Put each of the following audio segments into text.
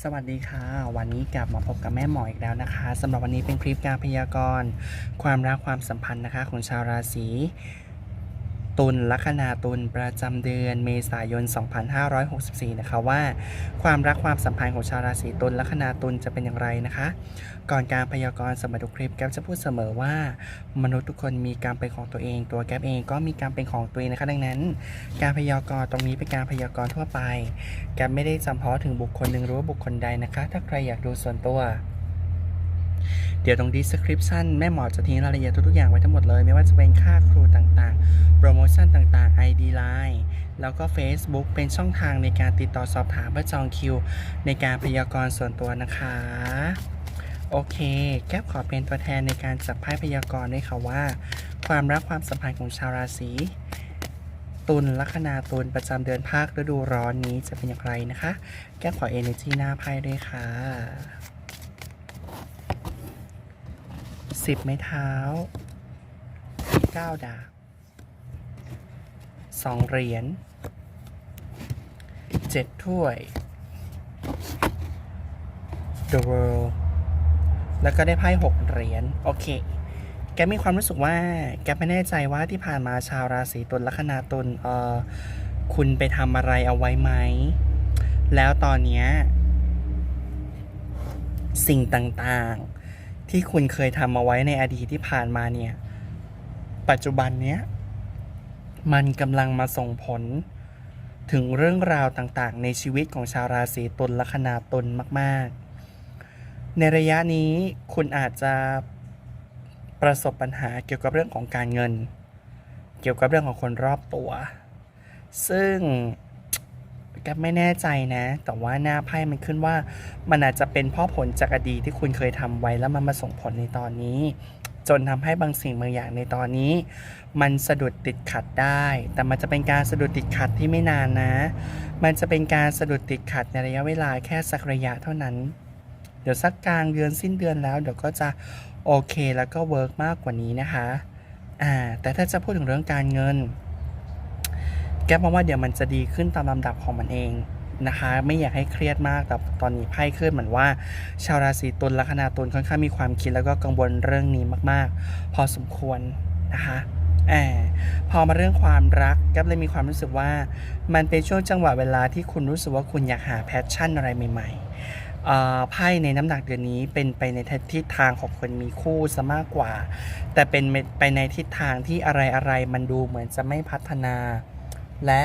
สวัสดีค่ะ วันนี้กลับมาพบกับแม่หมออีกแล้วนะคะสำหรับวันนี้เป็นคลิปการพยากรณ์ ความรักความสัมพันธ์นะคะ ของชาวราศี ตุลลัคนาตุลประจำเดือนเมษายน 2564 นะคะว่า ความรักความสัมพันธ์ของชาวราศีตุลลัคนาตุลจะเป็นอย่างไรนะคะ ก่อนการพยากรณ์สมทุกคลิปแก๊ปจะพูดเสมอว่า มนุษย์ทุกคนมีการเป็นของตัวเอง ตัวแก๊ปเองก็มีการเป็นของตัวเองนะคะดังนั้น การพยากรณ์ตรงนี้เป็นการพยากรณ์ทั่วไป แกไม่ได้จำเพาะถึงบุคคลหนึ่งหรือว่าบุคคลใดนะคะ ถ้าใครอยากดูส่วนตัว เดี๋ยวตรง description แม่หมอจะทิ้งรายละเอียดทุกๆอย่างไว้ทั้งหมดเลย ไม่ว่าจะเป็นค่าครูต่างๆ โปรโมชั่นต่างๆ ID Line แล้วก็ Facebook เป็นช่องทางในการติดต่อสอบถามเพื่อจองคิว ในการพยากรณ์ส่วนตัวนะคะโอเค แก๊ปขอเป็นตัวแทนในการจับไพ่พยากรณ์ด้วยค่ะว่า ความรักความสัมพันธ์ของชาวราศีตุลลัคนาตุลประจำเดือนภาคฤดูร้อนนี้จะเป็นอย่างไรนะคะ แก้ขอ energy หน้าไพ่ด้วยค่ะ สิบไม้เท้าเก้าดาบสองเหรียญเจ็ดถ้วย The World แล้วก็ได้ไพ่หกเหรียญโอเค แกมีความรู้สึกว่า แกไม่แน่ใจว่าที่ผ่านมาชาวราศีตุลลัคนาตุลเออคุณไปทำอะไรเอาไว้ไหม แล้วตอนนี้ สิ่งต่างๆ ที่คุณเคยทำเอาไว้ในอดีตที่ผ่านมาเนี่ย ปัจจุบันเนี้ยมันกำลังมาส่งผลถึงเรื่องราวต่างๆ ในชีวิตของชาวราศีตุลลัคนาตุลมาก ๆ ในระยะนี้คุณอาจจะประสบปัญหาเกี่ยวกับเรื่องของการเงิน เกี่ยวกับเรื่องของคนรอบตัว ซึ่ง ก็ไม่แน่ใจนะ แต่ว่าหน้าไพ่มันขึ้นว่า มันอาจจะเป็นพ่อผลจากอดีตที่คุณเคยทำไว้แล้วมันมาส่งผลในตอนนี้ จนทำให้บางสิ่งบางอย่างในตอนนี้ มันสะดุดติดขัดได้ แต่มันจะเป็นการสะดุดติดขัดที่ไม่นานนะ มันจะเป็นการสะดุดติดขัดในระยะเวลาแค่สักระยะเท่านั้น เดี๋ยวสักกลางเดือนสิ้นเดือนแล้ว เดี๋ยวก็จะโอเคแล้วก็เวิร์กมากกว่านี้นะคะอ่าแต่ถ้าจะพูดถึงเรื่องการเงิน แก้มองว่าเดี๋ยวมันจะดีขึ้นตามลำดับของมันเองนะคะไม่อยากให้เครียดมากแต่ตอนนี้ไพ่ขึ้นเหมือนว่า ชาวราศีตุลลัคนาตุลค่อนข้างมีความคิดแล้วก็กังวลเรื่องนี้มาก ๆ พอสมควรนะคะแอบพอมาเรื่องความรักแก๊บเลยมีความรู้สึกว่า มันเป็นช่วงจังหวะเวลาที่คุณรู้สึกว่าคุณอยากหาแพชชั่นอะไรใหม่ๆเอ่ไพ่ในน้ำหนักเดือนนี้เป็นไปในทิศทางของคนมีคู่ซะมากกว่า แต่เป็นไปในทิศทางที่อะไรอะไรๆมันดูเหมือนจะไม่พัฒนา และ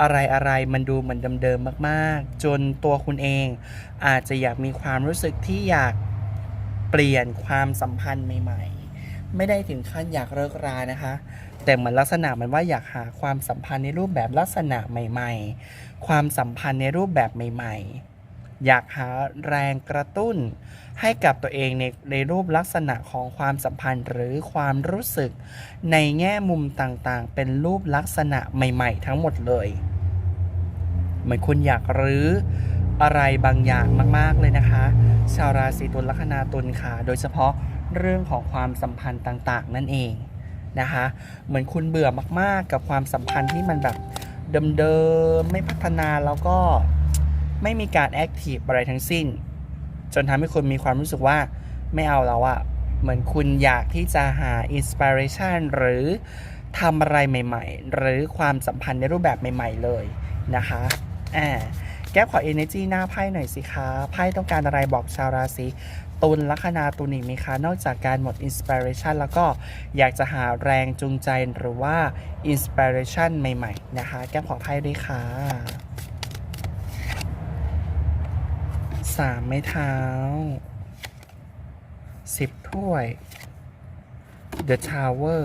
อะไรอะไรๆมันดูเหมือนเดิมๆมากๆ จนตัวคุณเอง อาจจะอยากมีความรู้สึกที่อยากเปลี่ยนความสัมพันธ์ใหม่ ๆ ไม่ได้ถึงขั้นอยากเลิกรานะคะ แต่เหมือนลักษณะมันว่าอยากหาความสัมพันธ์ในรูปแบบลักษณะใหม่ ๆ ความสัมพันธ์ในรูปแบบใหม่ ๆ อยากหาแรงกระตุ้น ให้กับตัวเองในในรูปลักษณะของความสัมพันธ์หรือความรู้สึก ในแง่มุมต่างๆ เป็นรูปลักษณะใหม่ ๆ ทั้งหมดเลย เหมือนคุณอยากรื้ออะไรบางอย่างมากๆเลยนะคะ ชาวราศีตุลลัคนาตุลค่ะ โดยเฉพาะเรื่องของความสัมพันธ์ต่างๆ นั่นเองนะคะ เหมือนคุณเบื่อมากๆ กับความสัมพันธ์ที่มันแบบเดิมๆไม่พัฒนาแล้วก็ ไม่มีการแอคทีฟอะไรทั้งสิ้น จนทำให้คุณมีความรู้สึกว่าไม่เอาแล้วอะเหมือนคุณอยากที่จะหาอินสปิเรชันหรือทำอะไรใหม่ ๆ หรือความสัมพันธ์ในรูปแบบใหม่ ๆ เลยนะคะอ่าแก้ขอ energy หน้าไพ่หน่อยสิคะไพ่ต้องการอะไรบอกชาวราศีตุลลัคนาตุลอีคะนอกจากการหมดอินสปิเรชันแล้วก็อยากจะหาแรงจูงใจหรือว่าอินสปิเรชันใหม่ ๆ นะคะ แก้ขอไพ่ด้วยค่ะ สามไม้เท้าสิบถ้วย The Tower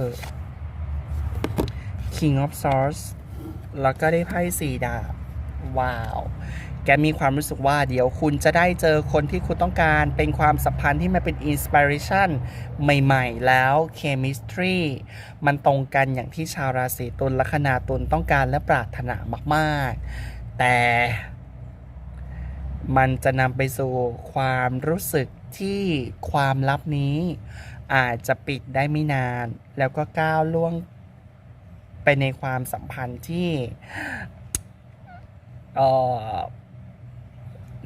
King of Swords แล้วก็ได้ไพ่สี่ดาบ ว้าว แกมีความรู้สึกว่าเดี๋ยวคุณจะได้เจอคนที่คุณต้องการ เป็นความสัมพันธ์ที่มันเป็นอินสปิเรชันใหม่ๆ แล้วเคมิสตรีมันตรงกันอย่างที่ชาวราศีตุลลัคนาตุลต้องการและปรารถนามากๆ แต่ มันจะนำไปสู่ความรู้สึกที่ความลับนี้ อาจจะปิดได้ไม่นาน แล้วก็ก้าวล่วงไปในความสัมพันธ์ที่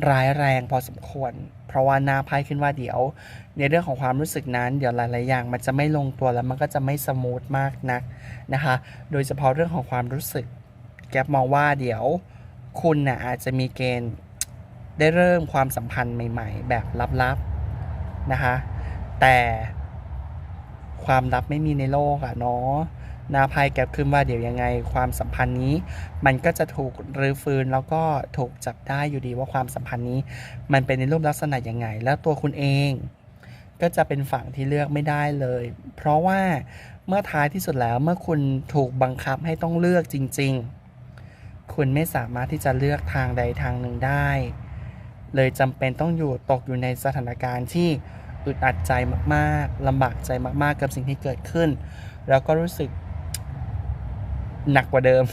ร้ายแรงพอสมควร เพราะว่าน้าไพ่ขึ้นว่าเดี๋ยว ในเรื่องของความรู้สึกนั้น เดี๋ยวหลายๆอย่าง มันจะไม่ลงตัวแล้วมันก็จะไม่สมูทมากนักนะคะ โดยเฉพาะเรื่องของความรู้สึก แกมองว่าเดี๋ยวคุณน่ะอาจจะมีเกณฑ์ ได้เริ่มความสัมพันธ์ใหม่ ๆ แบบลับๆนะคะแต่ความลับไม่มีในโลกอะเนาะนาภัยแก๊ปขึ้นว่าเดี๋ยวยังไงความสัมพันธ์นี้ มันก็จะถูกรื้อฟื้นแล้วก็ถูกจับได้อยู่ดีว่าความสัมพันธ์นี้ มันเป็นในรูปลักษณะยังไง แล้วตัวคุณเอง ก็จะเป็นฝั่งที่เลือกไม่ได้เลย เพราะว่าเมื่อท้ายที่สุดแล้วเมื่อคุณถูกบังคับให้ต้องเลือกจริง ๆ คุณไม่สามารถที่จะเลือกทางใดทางหนึ่งได้ เลยจำเป็นต้องอยู่ตกอยู่ในสถานการณ์ที่อึดอัดใจมากๆลำบากใจมากๆกับสิ่งที่เกิดขึ้น แล้วก็รู้สึกหนักกว่าเดิม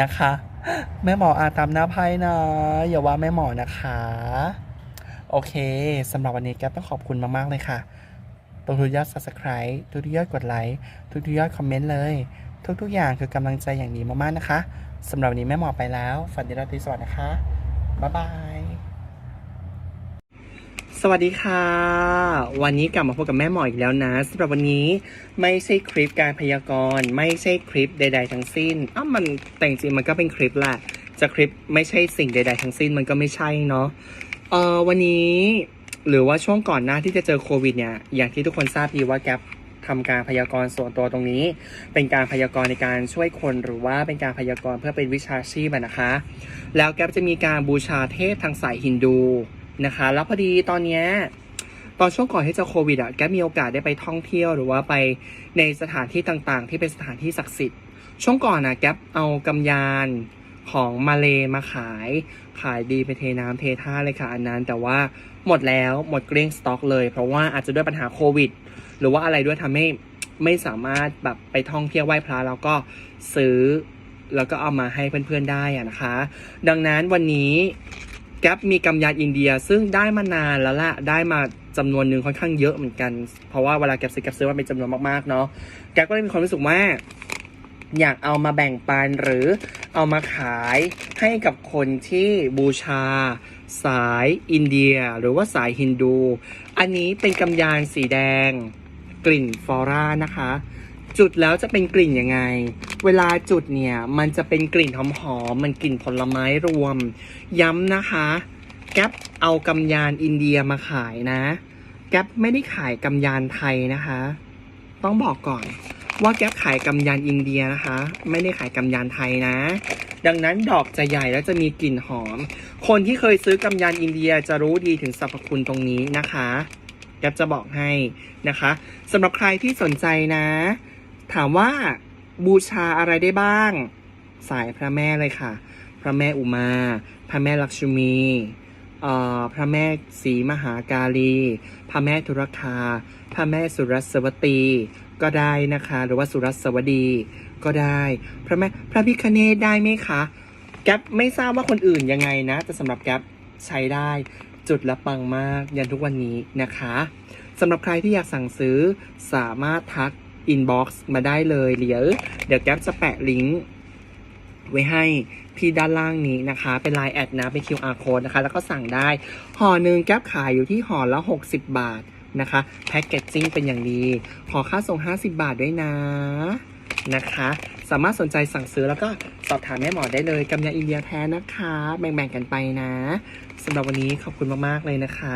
นะคะ แม่หมออาตามหน้าไพ่นะ อย่าว่าแม่หมอนะคะ โอเคสำหรับวันนี้แก๊ปต้องขอบคุณมาก ๆ เลยค่ะทุกทุกยอด subscribe ทุกทุกยอดกดไลค์ทุกทุกยอดคอมเมนต์เลย ทุก ๆ อย่างคือกำลังใจอย่างดีมาก ๆ นะคะสำหรับวันนี้แม่หมอไปแล้วฝันดีราตรีสวัสดิ์นะคะ บ๊ายบาย สวัสดีค่ะ วันนี้กลับมาพบกับแม่หมออีกแล้วนะสำหรับวันนี้ไม่ใช่คลิปการพยากรณ์ ไม่ใช่คลิปใด ๆ ทั้งสิ้นอ้าวมันแต่จริงมันก็เป็นคลิปแหละจะคลิปไม่ใช่สิ่งใด ๆ ทั้งสิ้นมันก็ไม่ใช่เนาะเออวันนี้หรือว่าช่วงก่อนหน้าที่จะเจอโควิดเนี่ยอย่างที่ทุกคนทราบดีว่าแกป ทำการพยากรณ์ส่วนตัวตรงนี้ เป็นการพยากรณ์ในการช่วยคนหรือว่าเป็นการพยากรณ์เพื่อเป็นวิชาชีพอะนะคะ แล้วแกปจะมีการบูชาเทพทางสายฮินดูนะคะ แล้วพอดีตอนเนี้ยตอนช่วงก่อนที่จะโควิดอะแกมีโอกาสได้ไปท่องเที่ยวหรือว่าไปในสถานที่ต่างๆ ที่เป็นสถานที่ศักดิ์สิทธิ์ ช่วงก่อนอะแกเอากำยานของมาเลมาขาย ขายดีไปเทน้ำเทท่าเลยค่ะอันนั้น แต่ว่าหมดแล้วหมดเกลี้ยงสต็อกเลย เพราะว่าอาจจะด้วยปัญหาโควิด หรือว่าอะไรด้วยทำให้ไม่สามารถแบบไปท่องเที่ยวไหว้พระแล้วก็ซื้อแล้วก็เอามาให้เพื่อนๆได้อะนะคะ ดังนั้นวันนี้แก๊ปมีกำยานอินเดียซึ่งได้มานานแล้วละได้มาจำนวนหนึ่งค่อนข้างเยอะเหมือนกัน เพราะว่าเวลาแก๊ปซื้อแก๊ปซื้อว่าเป็นจำนวนมากๆเนาะแก๊ปก็เลยมีความรู้สึกว่าอยากเอามาแบ่งปันหรือเอามาขายให้กับคนที่บูชา สายอินเดีย หรือว่าสายฮินดู อันนี้เป็นกำยานสีแดง กลิ่นฟลอร่านะคะ จุดแล้วจะเป็นกลิ่นยังไง เวลาจุดเนี่ย มันจะเป็นกลิ่นหอมๆมันกลิ่นผลไม้รวม ย้ำนะคะ แก๊ปเอากำยานอินเดียมาขายนะ แก๊ปไม่ได้ขายกำยานไทยนะคะ ต้องบอกก่อนว่าแก๊ปขายกำยานอินเดียนะคะ ไม่ได้ขายกำยานไทยนะ ดังนั้นดอกจะใหญ่แล้วจะมีกลิ่นหอม คนที่เคยซื้อกำยานอินเดียจะรู้ดีถึงสรรพคุณตรงนี้นะคะ แก๊ปจะบอกให้นะคะสำหรับใครที่สนใจนะ ถามว่าบูชาอะไรได้บ้าง สายพระแม่เลยค่ะ พระแม่อุมา พระแม่ลักษมีเอ่อพระแม่ศรีมหากาลีพระแม่ธุรคา พระแม่สุรสวตี ก็ได้นะคะ หรือว่าสุรสวดี ก็ได้ พระแม่พระพิคเนตได้ไหมคะ แก๊ปไม่ทราบว่าคนอื่นยังไงนะ แต่สำหรับแก๊ปใช้ได้ จุดละปังมากยันทุกวันนี้นะคะสำหรับใครที่อยากสั่งซื้อสามารถทักอินบ็อกซ์มาได้เลยเดี๋ยวเดี๋ยวแก๊ปจะแปะลิงก์ไว้ให้ที่ด้านล่างนี้นะคะ เป็น Line แอดนะ เป็น QR code นะคะ แล้วก็สั่งได้ ห่อหนึ่งแก๊ปขายอยู่ที่ห่อละ 60 บาทนะคะ แพ็กเกจจิ้งเป็นอย่างดี ขอค่าส่ง 50 บาทด้วยนะ นะคะ สามารถสนใจสั่งซื้อแล้วก็สอบถามแม่หมอได้เลยกำยาอินเดียแท้นะคะ แบ่งๆกันไปนะสำหรับวันนี้ขอบคุณมากๆเลยนะคะ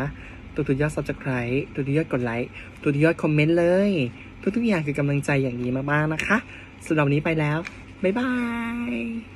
ทุกยอด subscribe ทุกยอดกดไลค์ทุกยอดคอมเมนต์เลย ทุกๆอย่างคือกำลังใจอย่างดีมากๆนะคะสำหรับวันนี้ไปแล้ว บ๊ายบาย